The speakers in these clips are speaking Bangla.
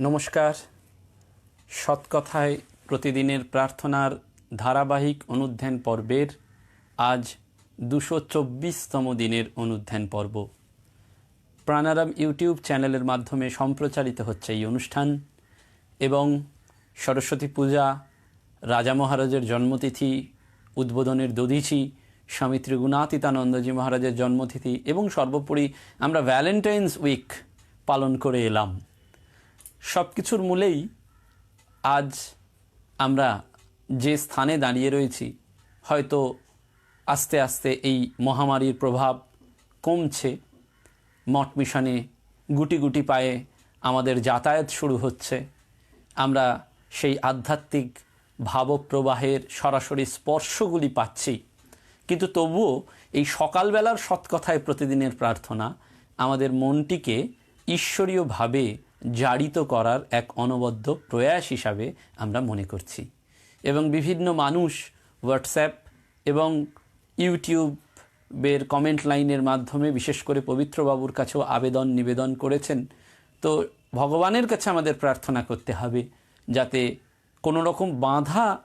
নমস্কার। সৎকথায় প্রতিদিনের প্রার্থনার ধারাবাহিক অনুধ্যান পর্বের আজ দুশো চব্বিশতম দিনের অনুধ্যান পর্ব। প্রাণারাম ইউটিউব চ্যানেলের মাধ্যমে সম্প্রচারিত হচ্ছে এই অনুষ্ঠান এবং সরস্বতী পূজা, রাজা মহারাজের জন্মতিথি, উদ্বোধনের দধিচি স্বামী ত্রিগুণাতীতানন্দজি মহারাজের জন্মতিথি এবং সর্বোপরি আমরা ভ্যালেন্টাইন্স উইক পালন করে এলাম। সব কিছুর মূলেই আজ আমরা যে স্থানে দাঁড়িয়ে রয়েছি, হয়তো আস্তে আস্তে এই মহামারীর প্রভাব কমছে। মঠ মিশনে গুটি গুটি পায়ে আমাদের যাতায়াত শুরু হচ্ছে। আমরা সেই আধ্যাত্মিক ভাবপ্রবাহের সরাসরি স্পর্শগুলি পাচ্ছি। কিন্তু তবুও এই সকালবেলার সৎকথায় প্রতিদিনের প্রার্থনা আমাদের মনটিকে ঈশ্বরীয়ভাবে জারিত করার এক অনবদ্য প্রয়াস হিসাবে আমরা মনে করছি। এবং বিভিন্ন মানুষ হোয়াটসঅ্যাপ এবং ইউটিউবের কমেন্ট লাইনের মাধ্যমে, বিশেষ করে পবিত্রবাবুর কাছেও আবেদন নিবেদন করেছেন। তো ভগবানের কাছে আমাদের প্রার্থনা করতে হবে যাতে কোনো রকম বাধা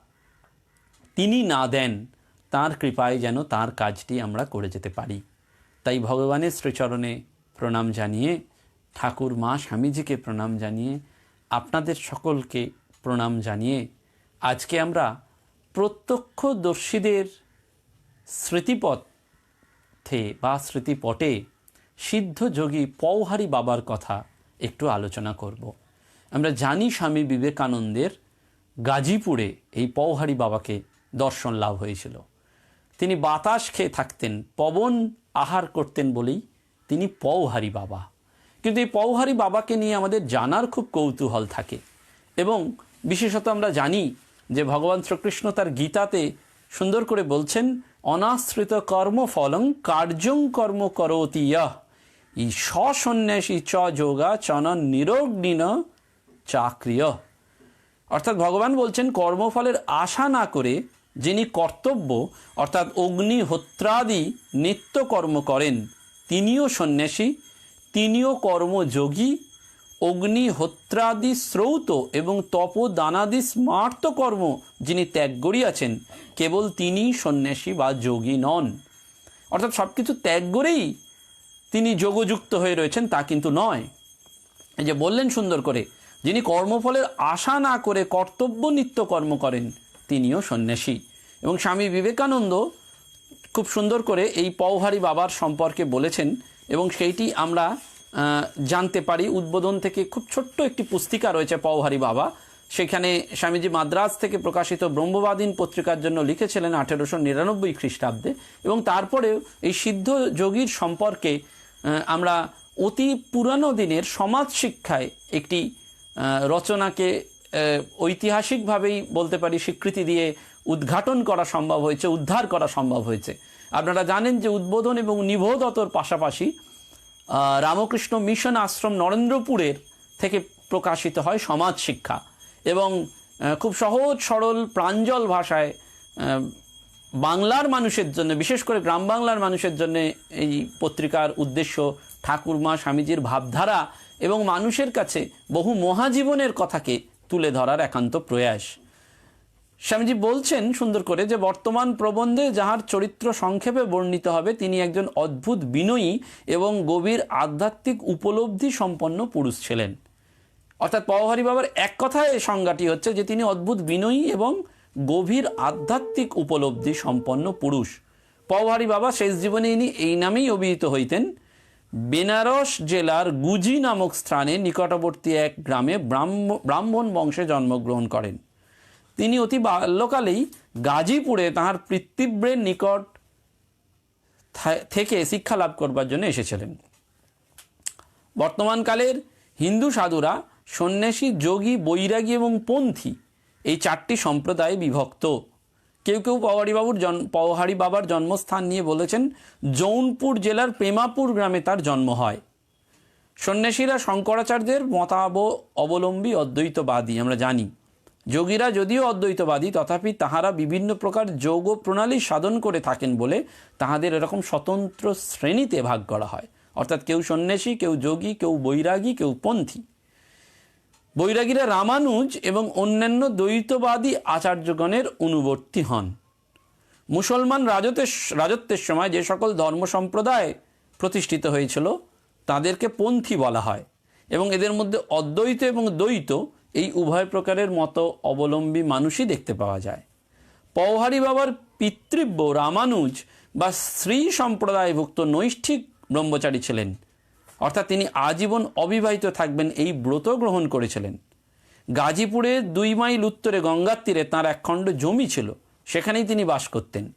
তিনি না দেন তার কৃপায় যেন তার কাজটি আমরা করে যেতে পারি। তাই ভগবানের শ্রীচরণে প্রণাম জানিয়ে, ঠাকুর মা স্বামীজিকে প্রণাম জানিয়ে, আপনাদের সকলকে প্রণাম জানিয়ে আজকে আমরা প্রত্যক্ষদর্শীদের স্মৃতিপথে বা স্মৃতিপটে সিদ্ধ যোগী পৌহারি বাবার কথা একটু আলোচনা করব। আমরা জানি স্বামী বিবেকানন্দের গাজীপুরে এই পৌহারি বাবাকে দর্শন লাভ হয়েছিল। তিনি বাতাস খেয়ে থাকতেন, পবন আহার করতেন বলেই তিনি পৌহারি বাবা। কিন্তু এই পৌহারি বাবাকে নিয়ে আমাদের জানার খুব কৌতূহল থাকে এবং বিশেষত আমরা জানি যে ভগবান শ্রীকৃষ্ণ তার গীতাতে সুন্দর করে বলছেন, অনাশ্রিত কর্মফলং কার্যং কর্ম করতি ই সন্ন্যাসী চ যোগা চন নিরগ্নিন চাক্রিয়। অর্থাৎ ভগবান বলছেন, কর্মফলের আশা না করে যিনি কর্তব্য, অর্থাৎ অগ্নিহোত্রাদি নিত্য কর্ম করেন, তিনিও সন্ন্যাসী, তিনিও কর্মযোগী অগ্নিহোত্রাদি শ্রৌত এবং তপদানাদি স্মার্ত কর্ম যিনি ত্যাগ করিয়াছেন, কেবল তিনি সন্ন্যাসী বা যোগী নন। অর্থাৎ সব কিছু ত্যাগ করেই তিনি যোগযুক্ত হয়ে রয়েছেন, তা কিন্তু নয়। এই যে বললেন সুন্দর করে, যিনি কর্মফলের আশা না করে কর্তব্য নিত্য কর্ম করেন তিনিও সন্ন্যাসী। এবং স্বামী বিবেকানন্দ খুব সুন্দর করে এই পৌহারি বাবার সম্পর্কে বলেছেন এবং সেইটি আমরা জানতে পারি। উদ্বোধন থেকে খুব ছোট্ট একটি পুস্তিকা রয়েছে পৌহারি বাবা। সেখানে স্বামীজি মাদ্রাজ থেকে প্রকাশিত ব্রহ্মবাদীন পত্রিকার জন্য লিখেছিলেন আঠেরোশো নিরানব্বই খ্রিস্টাব্দে এবং তারপরেও এই সিদ্ধ যোগীর সম্পর্কে আমরা অতি পুরানো দিনের সমাজ শিক্ষায় একটি রচনাকে ঐতিহাসিকভাবেই বলতে পারি স্বীকৃতি দিয়ে উদ্ঘাটন করা সম্ভব হয়েছে, উদ্ধার করা সম্ভব হয়েছে। আপনারা জানেন যে উদ্বোধন এবং নিবোধতর পাশাপাশি রামকৃষ্ণ মিশন আশ্রম নরেন্দ্রপুরের থেকে প্রকাশিত হয় সমাজ শিক্ষা এবং খুব সহজ, সরল, প্রাঞ্জল ভাষায় বাংলার মানুষের জন্য, বিশেষ করে গ্রাম বাংলার মানুষের জন্য এই পত্রিকার উদ্দেশ্য ঠাকুরমা স্বামীজির ভাবধারা এবং মানুষের কাছে বহু মহাজীবনের কথাকে তুলে ধরার একান্ত প্রয়াস। স্বামীজি বলছেন সুন্দর করে যে, বর্তমান প্রবন্ধে যাহার চরিত্র সংক্ষেপে বর্ণিত হবে, তিনি একজন অদ্ভুত বিনয়ী এবং গভীর আধ্যাত্মিক উপলব্ধি সম্পন্ন পুরুষ ছিলেন। অর্থাৎ পওহারি বাবার এক কথায় সংজ্ঞাটি হচ্ছে যে, তিনি অদ্ভুত বিনয়ী এবং গভীর আধ্যাত্মিক উপলব্ধি সম্পন্ন পুরুষ। পওহারি বাবা শেষ জীবনে ইনি এই নামেই অভিহিত হইতেন। বেনারস জেলার গুজি নামক স্থানে নিকটবর্তী এক গ্রামে ব্রাহ্ম- ব্রাহ্মণ বংশে জন্মগ্রহণ করেন। তিনি অতি বাল্যকালেই গাজীপুরে তাহার পিতৃব্যের নিকট থেকে শিক্ষা লাভ করবার জন্য এসেছিলেন। বর্তমানকালের হিন্দু সাধুরা সন্ন্যাসী, যোগী, বৈরাগী এবং পন্থী এই চারটি সম্প্রদায়ে বিভক্ত। কেউ কেউ পওহারি বাবুর জন, পওহারি বাবার জন্মস্থান নিয়ে বলেছেন, জৌনপুর জেলার প্রেমাপুর গ্রামে তার জন্ম হয়। সন্ন্যাসীরা শঙ্করাচার্যের মতাব অবলম্বী অদ্বৈতবাদী, আমরা জানি। যোগীরা যদিও অদ্বৈতবাদী, তথাপি তাহারা বিভিন্ন প্রকার যোগ প্রণালী সাধন করে থাকেন বলে তাহাদের এরকম স্বতন্ত্র শ্রেণীতে ভাগ করা হয়। অর্থাৎ কেউ সন্ন্যাসী, কেউ যোগী, কেউ বৈরাগী, কেউ পন্থী। বৈরাগীরা রামানুজ এবং অন্যান্য দ্বৈতবাদী আচার্যগণের অনুবর্তী হন। মুসলমান রাজতের রাজত্বের সময় যে সকল ধর্ম সম্প্রদায় প্রতিষ্ঠিত হয়েছিল, তাদেরকে পন্থী বলা হয় এবং এদের মধ্যে অদ্বৈত এবং দ্বৈত এই উভয় প্রকারের মতো অবলম্বী মানুষই দেখতে পাওয়া যায়। পৌহারি বাবার পিতৃব্য রামানুজ বা শ্রী সম্প্রদায়ভুক্ত নৈষ্ঠিক ব্রহ্মচারী ছিলেন। অর্থাৎ তিনি আজীবন অবিবাহিত থাকবেন এই ব্রত গ্রহণ করেছিলেন। গাজীপুরে দুই মাইল উত্তরে গঙ্গার তীরে তাঁর একখণ্ড জমি ছিল, সেখানেই তিনি বাস করতেন।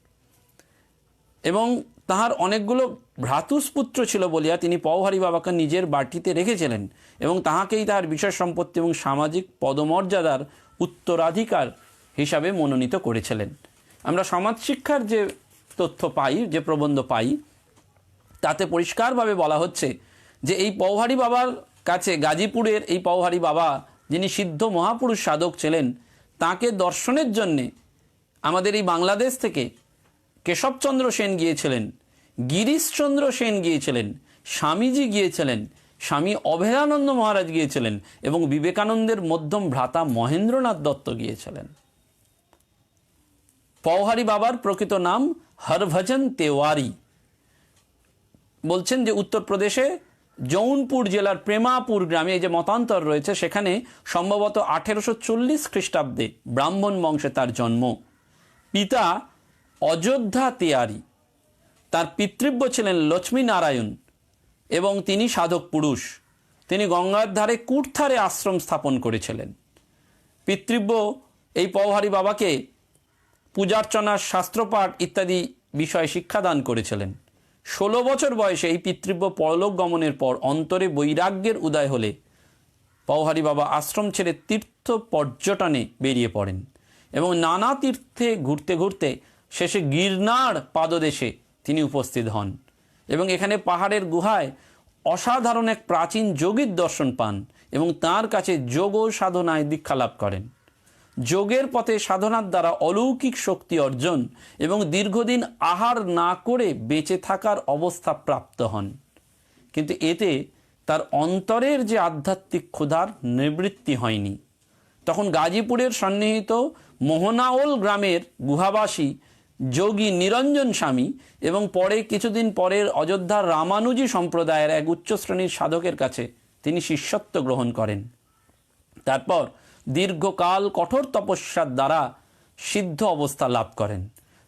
এবং তাহার অনেকগুলো ভ্রাতুষ্পুত্র ছিল বলিয়া তিনি পৌহারি বাবাকে নিজের বাটিতে রেখেছিলেন এবং তাহাকেই তাহার বিষয় সম্পত্তি এবং সামাজিক পদমর্যাদার উত্তরাধিকার হিসাবে মনোনীত করেছিলেন। আমরা সমাজ শিক্ষার যে তথ্য পাই, যে প্রবন্ধ পাই, তাতে পরিষ্কারভাবে বলা হচ্ছে যে এই পৌহারি বাবার কাছে গাজীপুরের এই পৌহারি বাবা, যিনি সিদ্ধ মহাপুরুষ সাধক ছিলেন, তাকে দর্শনের জন্যে আমাদের এই বাংলাদেশ থেকে কেশবচন্দ্র সেন গিয়েছিলেন, গিরিশচন্দ্র সেন গিয়েছিলেন, স্বামীজি গিয়েছিলেন, স্বামী অভেদানন্দ মহারাজ গিয়েছিলেন এবং বিবেকানন্দের মধ্যম ভ্রাতা মহেন্দ্রনাথ দত্ত গিয়েছিলেন। পৌহারি বাবার প্রকৃত নাম হরভজন তেওয়ারি। বলছেন যে উত্তরপ্রদেশে জৌনপুর জেলার প্রেমাপুর গ্রামে এই যে মতান্তর রয়েছে, সেখানে সম্ভবত আঠেরোশো চল্লিশ খ্রিস্টাব্দে ব্রাহ্মণ বংশে তার জন্ম। পিতা অযোধ্যা তেয়ারি, তার পিতৃব্য ছিলেন লক্ষ্মী নারায়ণ এবং তিনি সাধক পুরুষ। তিনি গঙ্গার ধারে কুর্থারে আশ্রম স্থাপন করেছিলেন। পিতৃব্য এই পৌহারি বাবাকে পূজার্চনা শাস্ত্রপাঠ ইত্যাদি বিষয়ে শিক্ষাদান করেছিলেন। ষোলো বছর বয়সে এই পিতৃব্য পরলোক গমনের পর অন্তরে বৈরাগ্যের উদয় হলে পৌহারি বাবা আশ্রম ছেড়ে তীর্থ পর্যটনে বেরিয়ে পড়েন এবং নানা তীর্থে ঘুরতে ঘুরতে শেষে গিরনার পাদদেশে তিনি উপস্থিত হন এবং এখানে পাহাড়ের গুহায় অসাধারণ এক প্রাচীন যোগীর দর্শন পান এবং তার কাছে যোগ সাধনায় দীক্ষা লাভ করেন। যোগের পথে সাধনার দ্বারা অলৌকিক শক্তি অর্জন এবং দীর্ঘদিন আহার না করে বেঁচে থাকার অবস্থা প্রাপ্ত হন। কিন্তু এতে তার অন্তরের যে আধ্যাত্মিক ক্ষুধার নিবৃত্তি হয়নি। তখন গাজীপুরের সন্নিহিত মোহনাওল গ্রামের গুহাবাসী যোগী নিরঞ্জন স্বামী এবং পরে কিছুদিন পরের অযোধ্যার রামানুজি সম্প্রদায়ের এক উচ্চ শ্রেণির সাধকের কাছে তিনি শিষ্যত্ব গ্রহণ করেন। তারপর দীর্ঘকাল কঠোর তপস্যার দ্বারা সিদ্ধ অবস্থা লাভ করেন।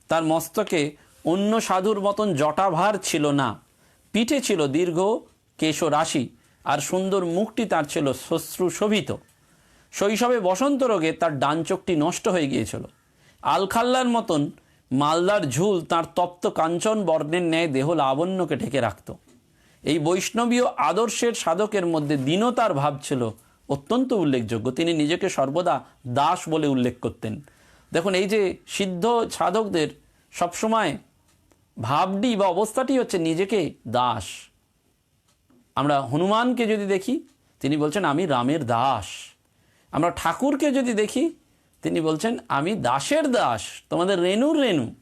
তার মস্তকে অন্য সাধুর মতন জটাভার ছিল না। পিঠে ছিল দীর্ঘ কেশ রাশি আর সুন্দর মুখটি তার ছিল শ্মশ্রু শোভিত শৈশবে বসন্ত রোগে তার ডান চোখটি নষ্ট হয়ে গিয়েছিল। আলখাল্লার মতন মালদার ঝুল তার তপ্ত কাঞ্চন বর্ণের ন্যায় দেহ লাবণ্যকে ঢেকে রাখত। এই বৈষ্ণবীয় আদর্শের সাধকের মধ্যে দীনতার ভাব ছিল অত্যন্ত উল্লেখযোগ্য। তিনি নিজেকে সর্বদা দাস বলে উল্লেখ করতেন। দেখুন, এই যে সিদ্ধ সাধকদের সবসময় ভাবটি বা অবস্থাটি হচ্ছে নিজেকে দাস। আমরা হনুমানকে যদি দেখি, তিনি বলছেন, আমি রামের দাস। আমরা ঠাকুরকে যদি দেখি, তিনি বলছেন, আমি দাসের দাস। তোমাদের রেণুর রেণু।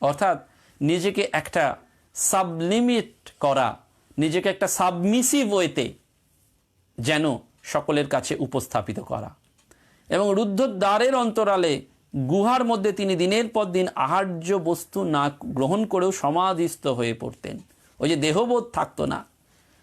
অর্থাৎ নিজেকে একটা সাবলিমিট করা, নিজেকে একটা সাবমিসিভ ওয়েতে যেন সকলের কাছে উপস্থাপিত করা। এবং রুদ্ধদ্বারের অন্তরালে গুহার মধ্যে তিনি দিনের পর দিন আহার্য বস্তু না গ্রহণ করেও সমাধিস্থ হয়ে পড়তেন। ওই যে দেহবোধ থাকতো না।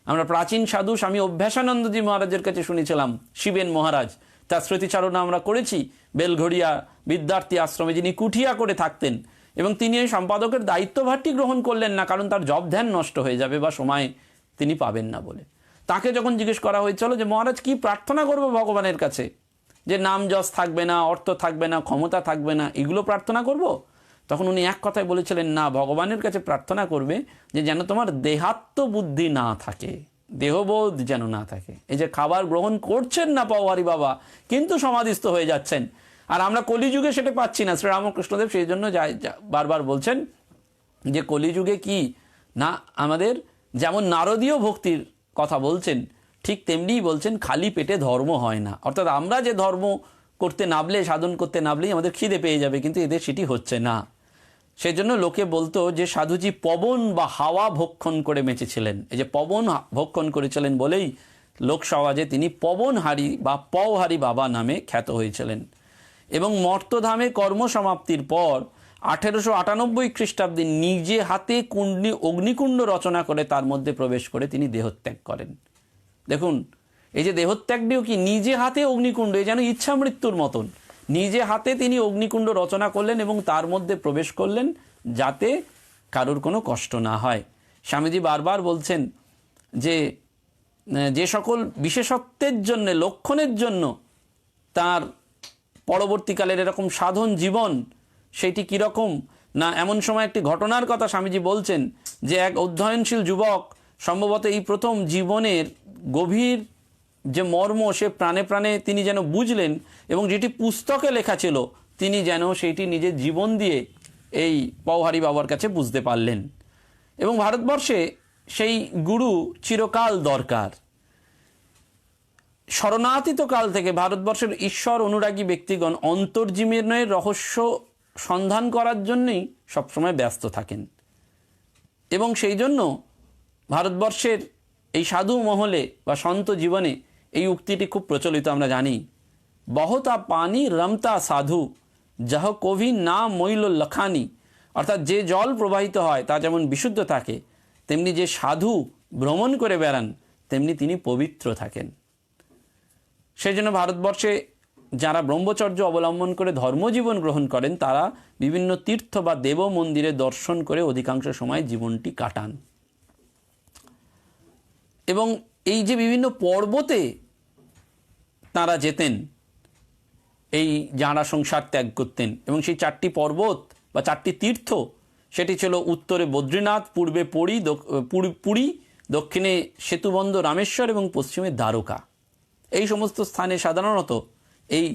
আমরা প্রাচীন সাধু স্বামী অভ্যাসানন্দজি মহারাজের কাছে শুনেছিলাম, শিবেন মহারাজ, তার স্মৃতিচারণা আমরা করেছি, বেলঘড়িয়া বিদ্যার্থী আশ্রমে যিনি কুঠিয়া করে থাকতেন এবং তিনি এই সম্পাদকের দায়িত্বভারটি গ্রহণ করলেন না, কারণ তার জব ধ্যান নষ্ট হয়ে যাবে বা সময় তিনি পাবেন না বলে। তাকে যখন জিজ্ঞেস করা হয়েছিল যে, মহারাজ, কি প্রার্থনা করব ভগবানের কাছে? যে, নাম যশ থাকবে না, অর্থ থাকবে না, ক্ষমতা থাকবে না, এগুলো প্রার্থনা করব। তখন উনি এক কথায় বলেছিলেন, না, ভগবানের কাছে প্রার্থনা করবে যে, যেন তোমার দেহাত্ম বুদ্ধি না থাকে, দেহবোধ যেন না থাকে। এই যে, খাবার গ্রহণ করছেন না পাওয়ারি বাবা, কিন্তু সমাধিস্থ হয়ে যাচ্ছেন। আর আমরা কলিযুগে সেটা পাচ্ছি না, শ্রীরামকৃষ্ণদেব সেই জন্য বারবার বলছেন যে, কলিযুগে কি? না, আমাদের যেমন নারদীয় ভক্তির কথা বলছেন, ঠিক তেমনিই বলছেন, খালি পেটে ধর্ম হয় না। অর্থাৎ আমরা যে ধর্ম করতে নাবলে সাধন করতে নাবলেই আমাদের খিদে পেয়ে যাবে, কিন্তু এদের সেটি হচ্ছে না। সেই জন্য লোকে বলতো যে, সাধুজি পবন বা হাওয়া ভক্ষণ করে বেঁচেছিলেন। এই যে পবন ভক্ষণ করেছিলেন বলেই লোক তিনি পবনহারি বা পওহারি বাবা নামে খ্যাত হয়েছিলেন। এবং মর্তধামে কর্মসমাপ্তির পর আঠেরোশো আটানব্বই খ্রিস্টাব্দে নিজে হাতে কুণ্ডি অগ্নিকুণ্ড রচনা করে তার মধ্যে প্রবেশ করে তিনি দেহত্যাগ করেন। দেখুন, এই যে দেহত্যাগটিও কি নিজে হাতে অগ্নিকুণ্ড, এই যেন ইচ্ছা মৃত্যুর মতন। নিজে হাতে তিনি অগ্নিকুণ্ড রচনা করলেন এবং তার মধ্যে প্রবেশ করলেন যাতে কারোর কোনো কষ্ট না হয়। স্বামীজি বারবার বলছেন যে যে সকল বিশেষত্বের জন্য, লক্ষণের জন্য তার পরবর্তীকালের এরকম সাধন জীবন সেটি কীরকম? না, এমন সময় একটি ঘটনার কথা স্বামীজি বলছেন যে এক অধ্যয়নশীল যুবক সম্ভবত এই প্রথম জীবনের গভীর যে মর্ম সে প্রাণে প্রাণে তিনি যেন বুঝলেন এবং যেটি পুস্তকে লেখা ছিল, তিনি যেন সেইটি নিজের জীবন দিয়ে এই পওহারি বাবার কাছে বুঝতে পারলেন। এবং ভারতবর্ষে সেই গুরু চিরকাল দরকার। শরণাতীত কাল থেকে ভারতবর্ষের ঈশ্বর অনুরাগী ব্যক্তিগণ অন্তর্জীবনের রহস্য সন্ধান করার জন্যই সবসময় ব্যস্ত থাকেন। এবং সেই জন্য ভারতবর্ষের এই সাধু মহলে বা সন্ত জীবনে এই উক্তিটি খুব প্রচলিত আমরা জানি। বহতা পানি রমতা সাধু, যাহ কভি না মৈল লখানি। অর্থাৎ যে জল প্রবাহিত হয় তা যেমন বিশুদ্ধ থাকে, তেমনি যে সাধু ভ্রমণ করে বেড়ান, তেমনি তিনি পবিত্র থাকেন। সেই জন্য ভারতবর্ষে যারা ব্রহ্মচর্য অবলম্বন করে ধর্মজীবন গ্রহণ করেন, তারা বিভিন্ন তীর্থ বা দেব মন্দিরে দর্শন করে অধিকাংশ সময় জীবনটি কাটান। এবং এই যে বিভিন্ন পর্বতে তারা যেতেন, এই যাঁরা সংসার ত্যাগ করতেন, এবং সেই চারটি পর্বত বা চারটি তীর্থ, সেটি ছিল উত্তরে বদ্রীনাথ, পূর্বে পুরী পুরী, দক্ষিণে সেতুবন্ধ রামেশ্বর এবং পশ্চিমে দ্বারকা। এই সমস্ত স্থানে সাধারণত এই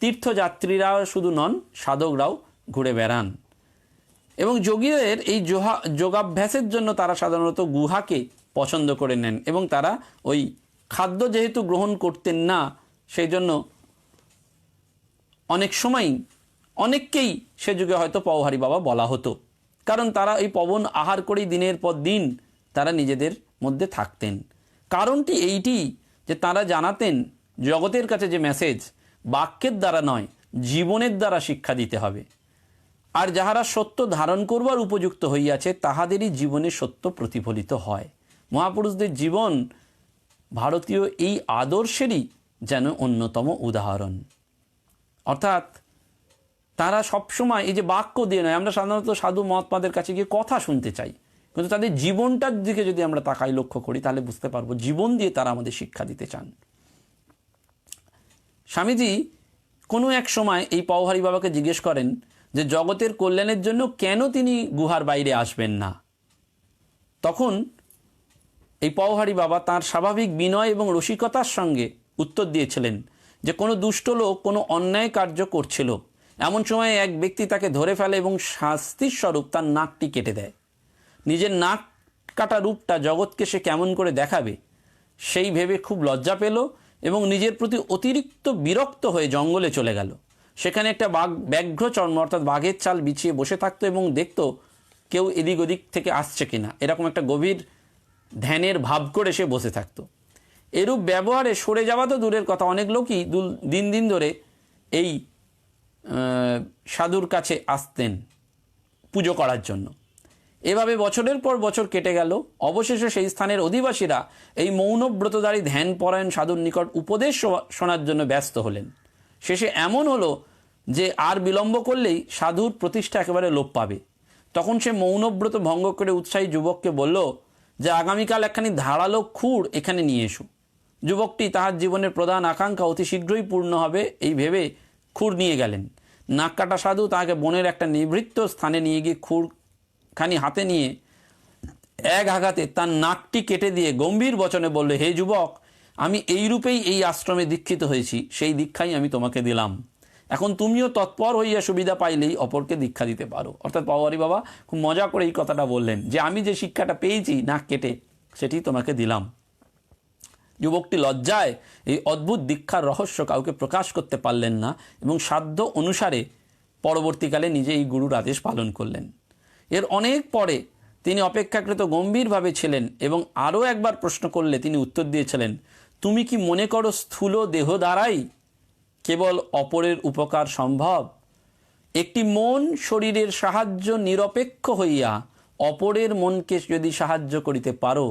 তীর্থযাত্রীরা শুধু নন, সাধকরাও ঘুরে বেড়ান। এবং যোগীদের এই যোহা, যোগাভ্যাসের জন্য তারা সাধারণত গুহাকে পছন্দ করে নেন এবং তারা ওই খাদ্য যেহেতু গ্রহণ করতেন না সেই জন্য অনেক সময়ই, অনেককেই সে যুগে হয়তো পওহারি বাবা বলা হতো। কারণ তারা এই পবন আহার করেই দিনের পর দিন তারা নিজেদের মধ্যে থাকতেন। কারণটি এইটি যে তারা জানাতেন জগতের কাছে যে মেসেজ বাক্যের দ্বারা নয়, জীবনের দ্বারা শিক্ষা দিতে হবে। আর যাহারা সত্য ধারণ করবার উপযুক্ত হইয়াছে, তাহাদেরই জীবনে সত্য প্রতিফলিত হয়। মহাপুরুষদের জীবন ভারতীয় এই আদর্শেরই যেন অন্যতম উদাহরণ। অর্থাৎ তারা সবসময় এই যে বাক্য দিয়ে নয়, আমরা সাধারণত সাধু মহাত্মাদের কাছে গিয়ে কথা শুনতে চাই। কিন্তু তাদের জীবনটার দিকে যদি আমরা তাকাই লক্ষ্য করি, তাহলে বুঝতে পারব জীবন দিয়ে তারা আমাদের শিক্ষা দিতে চান। স্বামীজি কোনো এক সময় এই পওহারি বাবাকে জিজ্ঞেস করেন যে, জগতের কল্যাণের জন্য কেন তিনি গুহার বাইরে আসবেন না? তখন এই পওহারি বাবা তার স্বাভাবিক বিনয় এবং রসিকতার সঙ্গে উত্তর দিয়েছিলেন যে, কোনো দুষ্ট লোক কোনো অন্যায় কার্য করছিল। এমন সময় এক ব্যক্তি তাকে ধরে ফেলে এবং শাস্তির স্বরূপ তার নাকটি কেটে দেয়। নিজের নাক কাটা রূপটা জগৎকে সে কেমন করে দেখাবে, সেই ভেবে খুব লজ্জা পেল এবং নিজের প্রতি অতিরিক্ত বিরক্ত হয়ে জঙ্গলে চলে গেল। সেখানে একটা বাঘ, ব্যাঘ্র চর্ম, অর্থাৎ বাঘের চাল বিছিয়ে বসে থাকতো এবং দেখতো কেউ এদিক ওদিক থেকে আসছে কিনা। এরকম একটা গভীর ধ্যানের ভাব করে সে বসে থাকতো। এরূপ ব্যবহারে সরে যাওয়া তো দূরের কথা। অনেক লোকই দিন দিন ধরে এই সাধুর কাছে আসতেন পুজো করার জন্য। এভাবে বছরের পর বছর কেটে গেল। অবশেষে সেই স্থানের অধিবাসীরা এই মৌনব্রতধারী ধ্যান পরায়ণ সাধুর নিকট উপদেশ শোনার জন্য ব্যস্ত হলেন। শেষে এমন হলো যে আর বিলম্ব করলেই সাধুর প্রতিষ্ঠা একেবারে লোপ পাবে। তখন সে মৌনব্রত ভঙ্গ করে উৎসাহী যুবককে বলল, যে আগামীকাল একখানি ধারালো খুঁড় এখানে নিয়ে এসো। যুবকটি তাহার জীবনের প্রধান আকাঙ্ক্ষা অতি শীঘ্রই পূর্ণ হবে এই ভেবে খুর নিয়ে গেলেন। নাক কাটা সাধু তাহাকে বনের একটা নিভৃত্ত স্থানে নিয়ে গিয়ে খুরখানি হাতে নিয়ে এক আঘাতে তার নাকটি কেটে দিয়ে গম্ভীর বচনে বললে, হে যুবক, আমি এই রূপেই এই আশ্রমে দীক্ষিত হয়েছি। সেই দীক্ষাই আমি তোমাকে দিলাম। এখন তুমিও তৎপর হইয়া সুবিধা পাইলেই অপরকে দীক্ষা দিতে পারো। অর্থাৎ পাওয়ারি বাবা খুব মজা করে এই কথাটা বললেন যে, আমি যে শিক্ষাটা পেয়েছি, নাক কেটে, সেটি তোমাকে দিলাম। যুবকটি লজ্জায় এই অদ্ভুত দীক্ষার রহস্য কাউকে প্রকাশ করতে পারলেন না এবং সাধ্য অনুসারে পরবর্তীকালে নিজে এই গুরুর আদেশ পালন করলেন। এর অনেক পরে তিনি অপেক্ষাকৃত গম্ভীরভাবে ছিলেন এবং আরও একবার প্রশ্ন করলে তিনি উত্তর দিয়েছিলেন, তুমি কি মনে করো স্থূল দেহ দ্বারাই কেবল অপরের উপকার সম্ভব একটি মন শরীরের সাহায্য নিরপেক্ষ হইয়া অপরের মনকে যদি সাহায্য করিতে পারো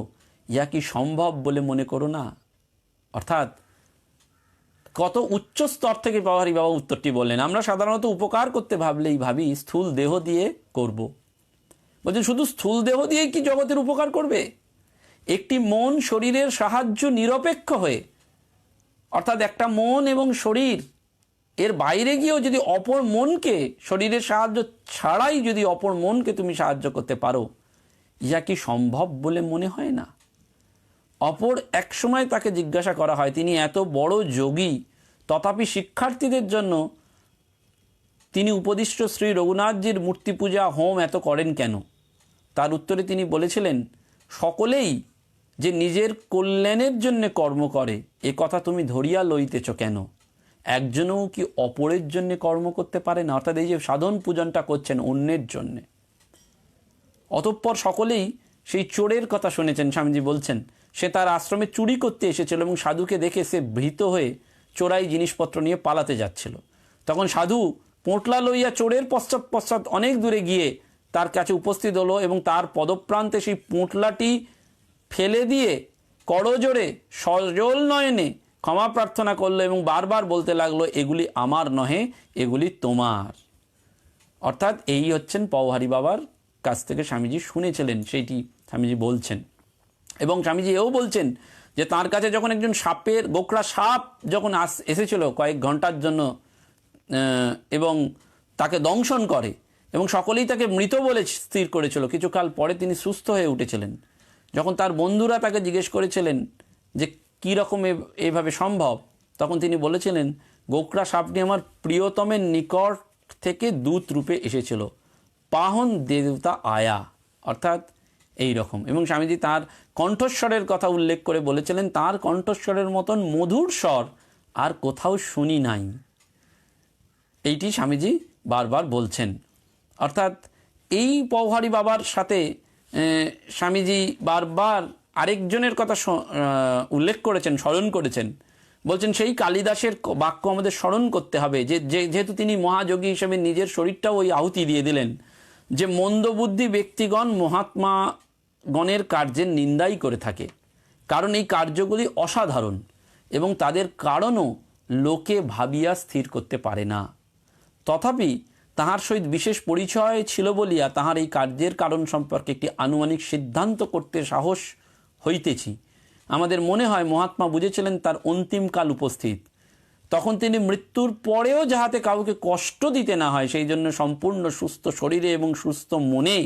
ইয়া কি সম্ভব বলে মনে করো না অর্থাৎ, কত উচ্চ স্তর থেকে পাওয়ারি বাবা উত্তরটি বললেন, আমরা সাধারণত উপকার করতে ভাবলেই ভাবি, স্থূল দেহ দিয়ে করব। বলছেন শুধু স্থূল দেহ দিয়েই কি জগতের উপকার করবে? একটি মন শরীরের সাহায্য নিরপেক্ষ হয়ে, অর্থাৎ একটা মন এবং শরীর, এর বাইরে গিয়েও যদি অপর মনকে, শরীরের সাহায্য ছাড়াই যদি অপর মনকে তুমি সাহায্য করতে পারো ইয়া কি সম্ভব বলে মনে হয় না? অপর এক সময় তাকে জিজ্ঞাসা করা হয়, তিনি এত বড় যোগী, তথাপি শিক্ষার্থীদের জন্য তিনি উপদিষ্ট শ্রী রঘুনাথজির মূর্তি পূজা হোম এত করেন কেন? তার উত্তরে তিনি বলেছিলেন, সকলেই যে নিজের কল্যাণের জন্য কর্ম করে, এ কথা তুমি ধরিয়া লইতেছ কেন? একজনও কি অপরের জন্য কর্ম করতে পারে না? অর্থাৎ এই যে সাধন পূজনটা করছেন অন্যের জন্যে। অতঃপর সকলেই সেই চোরের কথা শুনেছেন, স্বামীজি বলছেন, সে তার আশ্রমে চুরি করতে এসেছিল এবং সাধুকে দেখে সে ভীত হয়ে চোরাই জিনিসপত্র নিয়ে পালাতে যাচ্ছিল। তখন সাধু পোঁটলা লইয়া চোরের পশ্চাৎ পশ্চাৎ অনেক দূরে গিয়ে তার কাছে উপস্থিত হলো এবং তার পদপ্রান্তে সেই পোঁটলাটি ফেলে দিয়ে করজোরে সজল নয়নে ক্ষমা প্রার্থনা করল এবং বারবার বলতে লাগল, এগুলি আমার নহে, এগুলি তোমার। অর্থাৎ এই হচ্ছেন পওহারি বাবার কাছ থেকে স্বামীজি শুনেছিলেন, সেইটি স্বামীজি বলছেন। এবং স্বামীজি এও বলছেন যে তার কাছে যখন একজন সাপের, গোকরা সাপ যখন আস, এসেছিল কয়েক ঘণ্টার জন্য এবং তাকে দংশন করে এবং সকলেই তাকে মৃত বলে স্থির করেছিল। কিছুকাল পরে তিনি সুস্থ হয়ে উঠেছিলেন। যখন তার বন্ধুরা তাকে জিজ্ঞেস করেছিলেন যে, কী রকম এভাবে সম্ভব? তখন তিনি বলেছিলেন, গোকরা সাপটি আমার প্রিয়তমের নিকট থেকে দূত রূপে এসেছিল। পাহন দেবতা আয়া। অর্থাৎ এই রকম। এবং স্বামীজি তার কণ্ঠস্বরের কথা উল্লেখ করে বলেছিলেন, তার কণ্ঠস্বরের মতন মধুর স্বর আর কোথাও শুনি নাই। এইটি স্বামীজি বারবার বলছেন। অর্থাৎ এই পৌহারি বাবার সাথে স্বামীজি বারবার আরেকজনের কথা উল্লেখ করেছেন, স্মরণ করেছেন। বলছেন, সেই কালিদাসের বাক্য আমাদের স্মরণ করতে হবে। যে যেহেতু তিনি মহাযোগী হিসেবে নিজের শরীরটাও ওই আহুতি দিয়ে দিলেন, যে মন্দবুদ্ধি ব্যক্তিগণ মহাত্মা গণের কার্যের নিন্দাই করে থাকে। কারণ এই কার্যগুলি অসাধারণ এবং তাদের কারণও লোকে ভাবিয়া স্থির করতে পারে না। তথাপি তাহার সহিত বিশেষ পরিচয় ছিল বলিয়া তাহার এই কার্যের কারণ সম্পর্কে একটি আনুমানিক সিদ্ধান্ত করতে সাহস হইতেছি। আমাদের মনে হয় মহাত্মা বুঝেছিলেন তার অন্তিমকাল উপস্থিত। তখন তিনি মৃত্যুর পরেও যাহাতে কাউকে কষ্ট দিতে না হয়, সেই জন্য সম্পূর্ণ সুস্থ শরীরে এবং সুস্থ মনে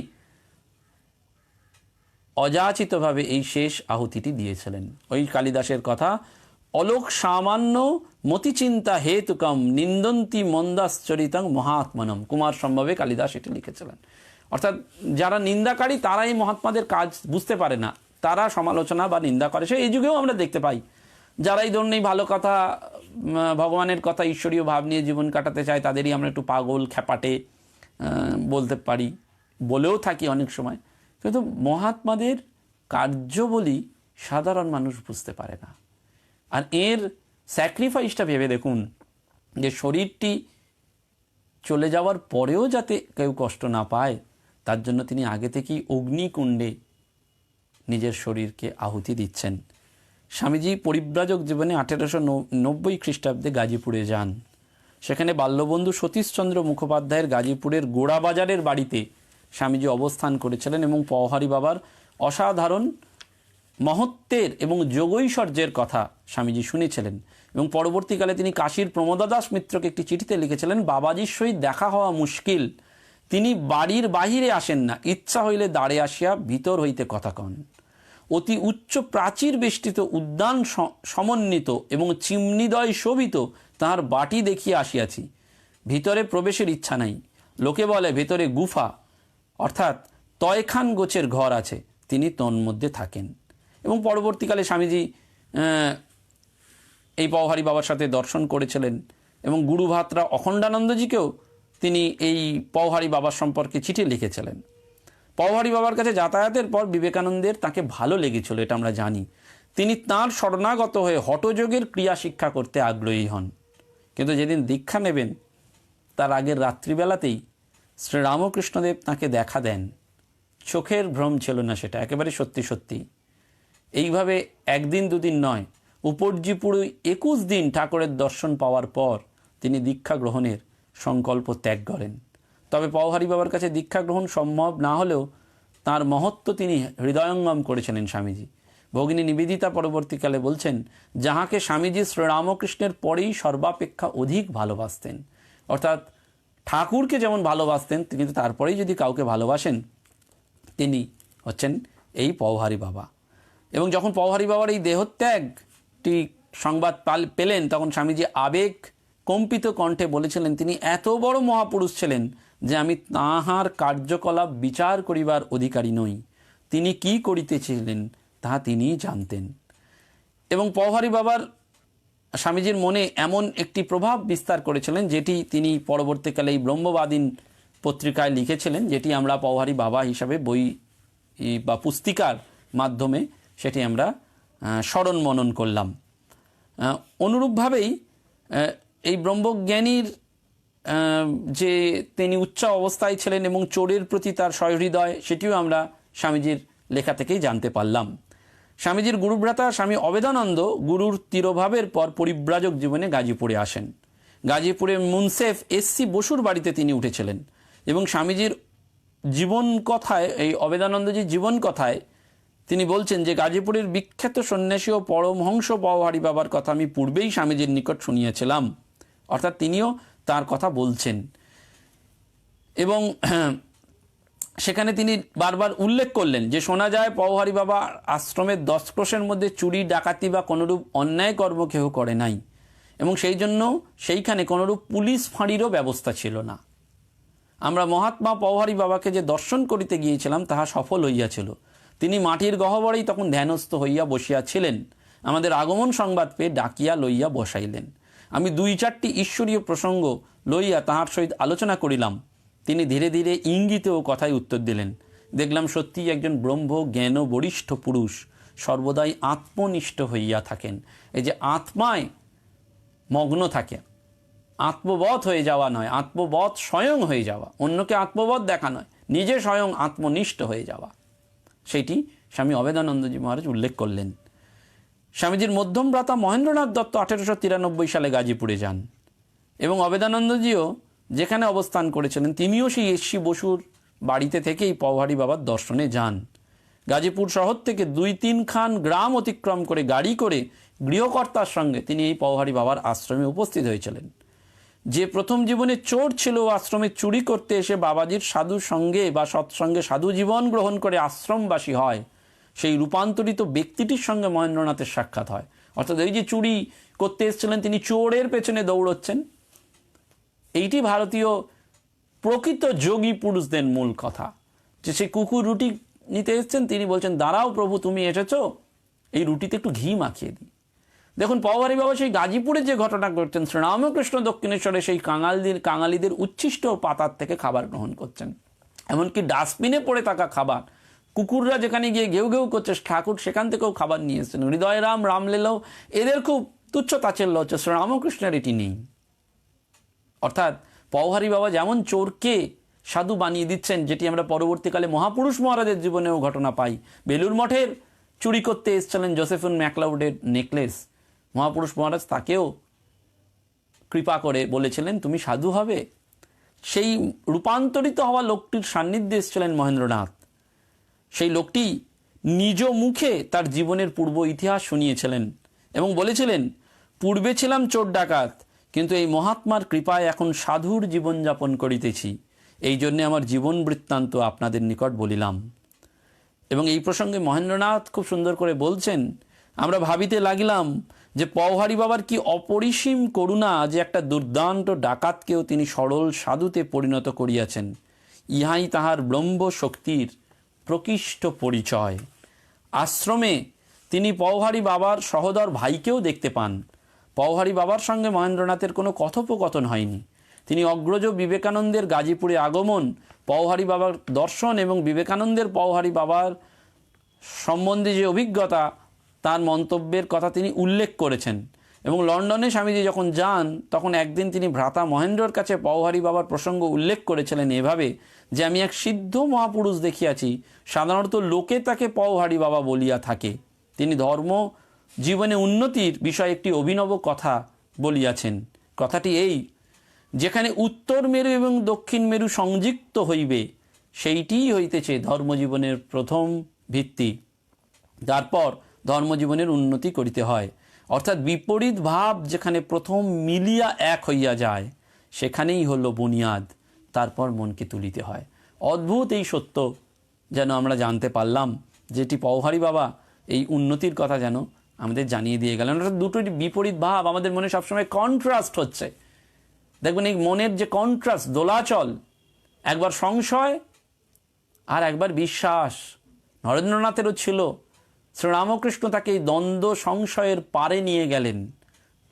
অযাচিতভাবে এই শেষ আহুতিটি দিয়েছিলেন। ওই কালিদাসের কথা অলোক সামান্য মতিচিন্তা হেতুকম নিন্দন্তি মন্দাশ্চরিতং মহাত্মনম। কুমার সম্ভবে কালিদাস এটি লিখেছিলেন। অর্থাৎ যারা নিন্দাকারী, তারাই মহাত্মাদের কাজ বুঝতে পারে না। তারা সমালোচনা বা নিন্দা করে। সে এই যুগেও আমরা দেখতে পাই। ধরুন এই ভালো কথা ভগবানের কথা ঈশ্বরীয় ভাব নিয়ে জীবন কাটাতে চায়, তাদেরই আমরা একটু পাগল, খ্যাপাটে বলতে পারি, বলেও থাকি অনেক সময়। কিন্তু মহাত্মাদের কার্যবলী সাধারণ মানুষ বুঝতে পারে না। আর এর স্যাক্রিফাইসটা ভেবে দেখুন, যে শরীরটি চলে যাওয়ার পরেও যাতে কেউ কষ্ট না পায়, তার জন্য তিনি আগে থেকেই অগ্নিকুণ্ডে নিজের শরীরকে আহুতি দিচ্ছেন। স্বামীজি পরিব্রাজক জীবনে আঠেরোশো নব্বই খ্রিস্টাব্দে গাজীপুরে যান। সেখানে বাল্যবন্ধু সতীশচন্দ্র মুখোপাধ্যায়ের গাজীপুরের গোড়াবাজারের বাড়িতে স্বামীজি অবস্থান করেছিলেন এবং পওহারি বাবার অসাধারণ মহত্বের এবং যোগৈশ্বর্যের কথা স্বামীজি শুনেছিলেন এবং পরবর্তীকালে তিনি কাশীর প্রমোদাদাস মিত্রকে একটি চিঠিতে লিখেছিলেন, বাবাজির সহিত দেখা হওয়া মুশকিল। তিনি বাড়ির বাহিরে আসেন না। ইচ্ছা হইলে দাঁড়ে আসিয়া ভিতর হইতে কথা কন। অতি উচ্চ প্রাচীর বেষ্টিত, উদ্যান সমন্বিত এবং চিমনিদয় শোভিত তাহার বাটি দেখিয়া আসিয়াছি। ভিতরে প্রবেশের ইচ্ছা নাই। লোকে বলে, ভেতরে গুফা। অর্থাৎ, তয়খান গোছের ঘর আছে। তিনি তন্মধ্যে থাকেন। এবং পরবর্তীকালে স্বামীজি এই পওহারি বাবার সাথে দর্শন করেছিলেন এবং গুরু ভাতরা অখণ্ডানন্দজিকেও তিনি এই পওহারি বাবার সম্পর্কে চিঠি লিখেছিলেন। পওহারি বাবার কাছে যাতায়াতের পর বিবেকানন্দের তাকে ভালো লেগেছিল, এটা আমরা জানি। তিনি তাঁর শরণাগত হয়ে হঠযোগের ক্রিয়া শিক্ষা করতে আগ্রহী হন। কিন্তু যেদিন দীক্ষা নেবেন, তার আগের রাত্রিবেলাতেই শ্রীরামকৃষ্ণদেব তাকে দেখা দেন। চোখের ভ্রম ছিল না সেটা, একেবারে সত্যি সত্যি। এইভাবে একদিন দুদিন নয় উপর্যি পুরো একুশ দিন ঠাকুরের দর্শন পাওয়ার পর তিনি দীক্ষা গ্রহণের সংকল্প ত্যাগ করেন। তবে পওহারি বাবার কাছে দীক্ষা গ্রহণ সম্ভব না হলেও তার মহত্ব তিনি হৃদয়ঙ্গম করেছিলেন স্বামীজি। ভগিনী নিবেদিতা পরবর্তীকালে বলছেন, যাহাকে স্বামীজি শ্রীরামকৃষ্ণের পরেই সর্বাপেক্ষা অধিক ভালোবাসতেন, অর্থাৎ ঠাকুরকে যেমন ভালোবাসতেন কিন্তু তারপরেই যদি কাউকে ভালোবাসেন, তিনি হচ্ছেন এই পওহারি বাবা। এবং যখন পওহারি বাবার এই দেহত্যাগটি সংবাদ পাল- পেলেন, তখন স্বামীজি আবেগ কম্পিত কণ্ঠে বলেছিলেন, তিনি এত বড় মহাপুরুষ ছিলেন যে আমি তাহার কার্যকলাপ বিচার করিবার অধিকারী নই। তিনি কি করিতেছিলেন তাহা তিনিই জানতেন। এবং পওহারি বাবার স্বামীজির মনে এমন একটি প্রভাব বিস্তার করেছিলেন, যেটি তিনি পরবর্তীকালে এই ব্রহ্মবাদীন পত্রিকায় লিখেছিলেন, যেটি আমরা পওহারি বাবা হিসাবে বই, বা পুস্তিকার মাধ্যমে সেটি আমরা স্মরণ মনন করলাম। অনুরূপভাবেই এই ব্রহ্মজ্ঞানীর যে তিনি উচ্চ অবস্থায় ছিলেন এবং চোরের প্রতি তার সহৃদয় সেটিও আমরা স্বামীজির লেখা থেকেই জানতে পারলাম। স্বামীজির গুরুভ্রাতা স্বামী অবেদানন্দ গুরুর তিরোভাবের পর পরিব্রাজক জীবনে গাজীপুরে আসেন। গাজীপুরে মুনসেফ এসসি বসুর বাড়িতে তিনি উঠেছিলেন এবং স্বামীজির জীবন কথায়, এই অবেদানন্দজির জীবন কথায় তিনি বলছেন যে গাজীপুরের বিখ্যাত সন্ন্যাসী ও পরমহংস পওহারি বাবার কথা আমি পূর্বেই স্বামীজির নিকট শুনিয়েছিলাম। অর্থাৎ তিনিও তার কথা বলছেন। এবং সেখানে তিনি বারবার উল্লেখ করলেন যে শোনা যায়, পওহারি বাবা আশ্রমের দশ ক্রোশের মধ্যে চুরি, ডাকাতি বা কোনোরূপ অন্যায় কর্ম কেহ করে নাই। এবং সেই জন্য সেইখানে কোনোরূপ পুলিশ ফাঁড়িরও ব্যবস্থা ছিল না। আমরা মহাত্মা পওহারি বাবাকে যে দর্শন করিতে গিয়েছিলাম, তাহা সফল হইয়াছিল। তিনি মাটির গহ্বরেই তখন ধ্যানস্থ হইয়া বসিয়া ছিলেন। আমাদের আগমন সংবাদ পেয়ে ডাকিয়া লইয়া বসাইলেন। আমি দুই চারটি ঈশ্বরীয় প্রসঙ্গ লইয়া তাহার সহিত আলোচনা করিলাম। তিনি ধীরে ধীরে ইঙ্গিতে ও কথায় উত্তর দিলেন, দেখলাম সত্যিই একজন ব্রহ্ম, জ্ঞান বরিষ্ঠ পুরুষ সর্বদাই আত্মনিষ্ঠ হইয়া থাকেন। এই যে আত্মায় মগ্ন থাকে আত্মবধ হয়ে যাওয়া নয় আত্মবধ স্বয়ং হয়ে যাওয়া। অন্যকে আত্মবধ দেখা নয়, নিজে স্বয়ং আত্মনিষ্ঠ হয়ে যাওয়া। সেটি স্বামী অবেদানন্দজি মহারাজ উল্লেখ করলেন। স্বামীজির মধ্যম ভ্রাতা মহেন্দ্রনাথ দত্ত আঠেরোশো তিরানব্বই সালে গাজীপুরে যান এবং অবেদানন্দজিও যেখানে অবস্থান করেছিলেন তিনিও সেই এসসি বসুর বাড়িতে থেকেই পওহারি বাবার দর্শনে যান। গাজীপুর শহর থেকে দুই তিন খান গ্রাম অতিক্রম করে গাড়ি করে গৃহকর্তার সঙ্গে তিনি এই পওহারি বাবার আশ্রমে উপস্থিত হয়েছিলেন। যে প্রথম জীবনে চোর ছিল আশ্রমে চুরি করতে এসে বাবাজির সাধুর সঙ্গে বা সৎসঙ্গে সাধু জীবন গ্রহণ করে আশ্রমবাসী হয়, সেই রূপান্তরিত ব্যক্তিটির সঙ্গে মহেন্দ্রনাথের সাক্ষাৎ হয়। অর্থাৎ এই যে চুরি করতে এসেছিলেন, তিনি চোরের পেছনে দৌড়চ্ছেন। এইটি ভারতীয় প্রকৃত যোগী পুরুষদের মূল কথা। যে সে কুকুর রুটি নিতে এসেছেন, তিনি বলছেন, দাঁড়াও প্রভু, তুমি এসেছ। এই রুটিতে একটু ঘি মাখিয়ে দিই। দেখুন পওয়ারি বাবা সেই গাজীপুরে যে ঘটনা করছেন শ্রীরামকৃষ্ণ দক্ষিণেশ্বরে সেই কাঙালদের, কাঙালিদের উচ্ছিষ্ট পাতার থেকে খাবার গ্রহণ করছেন। এমনকি ডাস্টবিনে পড়ে থাকা খাবার, কুকুররা যেখানে গিয়ে ঘেউ ঘেউ করছে, ঠাকুর সেখান থেকেও খাবার নিয়ে এসেছেন। হৃদয়রাম রামলীলাও এদের খুব তুচ্ছ তাচ্ছিল্য হচ্ছে, শ্রীরামকৃষ্ণের এটি নেই। অর্থাৎ পওহারি বাবা যেমন চোরকে সাধু বানিয়ে দিচ্ছেন, যেটি আমরা পরবর্তীকালে মহাপুরুষ মহারাজের জীবনেও ঘটনা পাই। বেলুর মঠের চুরি করতে এসেছিলেন জোসেফিন ম্যাকলাউডের নেকলেস। মহাপুরুষ মহারাজ তাকেও কৃপা করে বলেছিলেন, তুমি সাধু হবে? সেই রূপান্তরিত হওয়া লোকটির সান্নিধ্যে এসেছিলেন মহেন্দ্রনাথ। সেই লোকটি নিজ মুখে তার জীবনের পূর্ব ইতিহাস শুনিয়েছিলেন এবং বলেছিলেন, পূর্বে ছিলাম চোর ডাকাত, কিন্তু এই মহাত্মার কৃপায় এখন সাধুর জীবনযাপন করিতেছি। এই জন্যে আমার জীবন বৃত্তান্ত আপনাদের নিকট বলিলাম। এবং এই প্রসঙ্গে মহেন্দ্রনাথ খুব সুন্দর করে বলছেন, আমরা ভাবিতে লাগিলাম যে পওহারি বাবার কি অপরিসীম করুণা যে একটা দুর্দান্ত ডাকাতকেও তিনি সরল সাধুতে পরিণত করিয়াছেন? ইহাই তাহার ব্রহ্ম শক্তির প্রকৃষ্ট পরিচয়। আশ্রমে তিনি পওহারি বাবার সহদর ভাইকেও দেখতে পান। পওহারি বাবার সঙ্গে মহেন্দ্রনাথের কোনো কথোপকথন হয়নি। তিনি অগ্রজ বিবেকানন্দের গাজীপুরে আগমন, পওহারি বাবার দর্শন এবং বিবেকানন্দের পওহারি বাবার সম্বন্ধে যে অভিজ্ঞতা তার মন্তব্যের কথা তিনি উল্লেখ করেছেন। এবং লন্ডনে স্বামীজি যখন যান, তখন একদিন তিনি ভ্রাতা মহেন্দ্রর কাছে পওহারি বাবার প্রসঙ্গ উল্লেখ করেছিলেন এভাবে যে, আমি এক সিদ্ধ মহাপুরুষ দেখিয়াছি, সাধারণত লোকে তাকে পওহারি বাবা বলিয়া থাকে। তিনি ধর্ম, জীবনে উন্নতির বিষয়ে একটি অভিনব কথা বলিয়াছেন। কথাটি এই, যেখানে উত্তর মেরু এবং দক্ষিণ মেরু সংযুক্ত হইবে, সেইটিই হইতেছে ধর্মজীবনের প্রথম ভিত্তি। তারপর ধর্মজীবনের উন্নতি করিতে হয়। অর্থাৎ বিপরীত ভাব যেখানে প্রথম মিলিয়া এক হইয়া যায়, সেখানেই হলো বুনিয়াদ, তারপর মনকে তুলিতে হয়। অদ্ভুত এই সত্য যেন আমরা জানতে পারলাম যেটি পৌহারি বাবা এই উন্নতির কথা যেন আমাদের জানিয়ে দিয়ে গেলেন। অর্থাৎ দুটোই বিপরীত ভাব আমাদের মনে সবসময় কন্ট্রাস্ট হচ্ছে। দেখবেন এই মনের যে কন্ট্রাস্ট দোলাচল, একবার সংশয় আর একবার বিশ্বাস, নরেন্দ্রনাথেরও ছিল শ্রীরামকৃষ্ণ তাকে দ্বন্দ্ব সংশয়ের পারে নিয়ে গেলেন।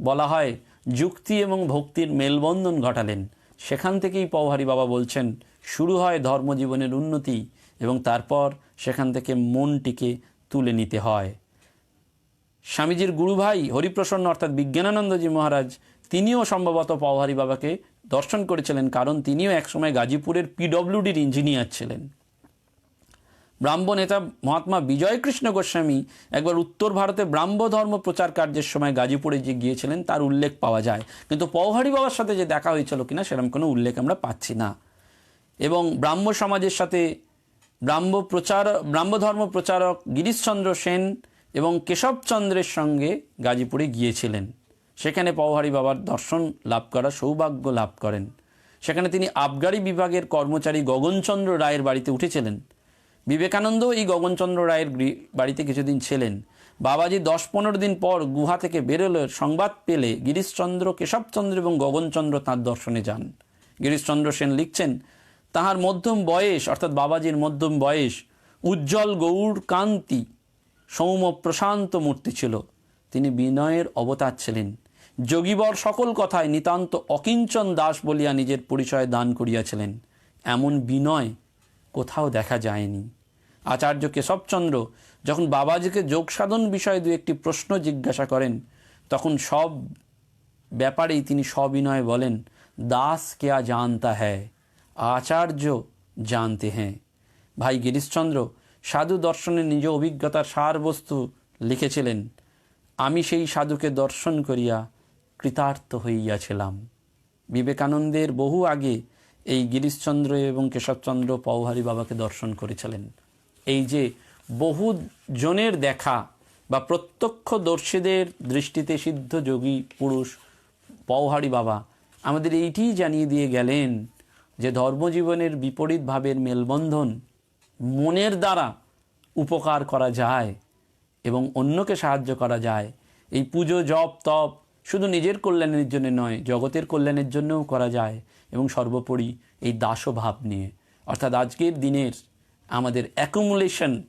বলা হয়, যুক্তি এবং ভক্তির মেলবন্ধন ঘটালেন। সেখান থেকেই পওহারি বাবা বলছেন, শুরু হয় ধর্মজীবনের উন্নতি এবং তারপর সেখান থেকে মনটিকে তুলে নিতে হয়। স্বামীজির গুরুভাই হরিপ্রসন্ন অর্থাৎ বিজ্ঞানানন্দজি মহারাজ, তিনিও সম্ভবত পওহারি বাবাকে দর্শন করেছিলেন, কারণ তিনিও একসময় গাজীপুরের পিডব্লিউডির ইঞ্জিনিয়ার ছিলেন। ব্রাহ্ম নেতা মহাত্মা বিজয়কৃষ্ণ গোস্বামী একবার উত্তর ভারতে ব্রাহ্ম ধর্ম প্রচার কার্যের সময় গাজীপুরে যে গিয়েছিলেন, তার উল্লেখ পাওয়া যায়। কিন্তু পৌহারি বাবার সাথে যে দেখা হয়েছিল কিনা সেরকম কোনো উল্লেখ আমরা পাচ্ছি না। এবং ব্রাহ্ম সমাজের সাথে ব্রাহ্ম প্রচার, ব্রাহ্ম ধর্ম প্রচারক গিরিশচন্দ্র সেন এবং কেশবচন্দ্রের সঙ্গে গাজীপুরে গিয়েছিলেন। সেখানে পৌহারি বাবার দর্শন লাভ করার সৌভাগ্য লাভ করেন। সেখানে তিনি আবগারি বিভাগের কর্মচারী গগনচন্দ্র রায়ের বাড়িতে উঠেছিলেন। বিবেকানন্দ এই গগনচন্দ্র রায়ের বাড়িতে কিছুদিন ছিলেন। বাবাজি দশ পনেরো দিন পর গুহা থেকে বেরোলে সংবাদ পেলে গিরিশচন্দ্র, কেশবচন্দ্র এবং গগনচন্দ্র তাঁর দর্শনে যান। গিরিশচন্দ্র সেন লিখছেন, তাহার মধ্যম বয়স, অর্থাৎ বাবাজির মধ্যম বয়স, উজ্জ্বল গৌর কান্তি, সৌম্য প্রশান্ত মূর্তি ছিল। তিনি বিনয়ের অবতার ছিলেন। যোগীবর সকল কথায় নিতান্ত অকিঞ্চন দাস বলিয়া নিজের পরিচয় দান করিয়াছিলেন। এমন বিনয় কোথাও দেখা যায়নি। আচার্য কেশবচন্দ্র যখন বাবাজিকে যোগ সাধন বিষয়ে দু একটি প্রশ্ন জিজ্ঞাসা করেন, তখন সব ব্যাপারেই তিনি সবিনয় বলেন, দাস কেয়া জানতা হ্যায়, আচার্য জানতে হ্যাঁ ভাই গিরিশচন্দ্র সাধু দর্শনে নিজ অভিজ্ঞতার সারবস্তু লিখেছিলেন, আমি সেই সাধুকে দর্শন করিয়া কৃতার্থ হইয়াছিলাম। বিবেকানন্দের বহু আগে এই গিরিশচন্দ্র এবং কেশবচন্দ্র পৌহারি বাবাকে দর্শন করেছিলেন। এই যে বহু জনের দেখা বা প্রত্যক্ষদর্শীদের দৃষ্টিতে সিদ্ধ যোগী পুরুষ পৌহারি বাবা, আমাদের এইটিই জানিয়ে দিয়ে গেলেন যে ধর্মজীবনের বিপরীত ভাবের মেলবন্ধন মনের দ্বারা উপকার করা যায় এবং অন্যকে সাহায্য করা যায়। এই পুজো, জপ, তপ শুধু নিজের কল্যাণের জন্য নয়, জগতের কল্যাণের জন্যও করা যায় এবং সর্বোপরি এই দাসভাব নিয়ে। অর্থাৎ আজকের দিনের আমাদের accumulation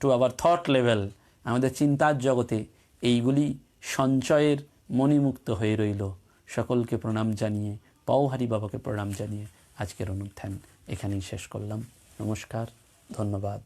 to our thought level আমাদের চিন্তার জগতে এইগুলি সঞ্চয়ের মণিমুক্ত হয়ে রইল। সকলকে প্রণাম জানিয়ে, পাওহারি বাবাকে প্রণাম জানিয়ে আজকের অনুষ্ঠান এখানেই শেষ করলাম। নমস্কার, ধন্যবাদ।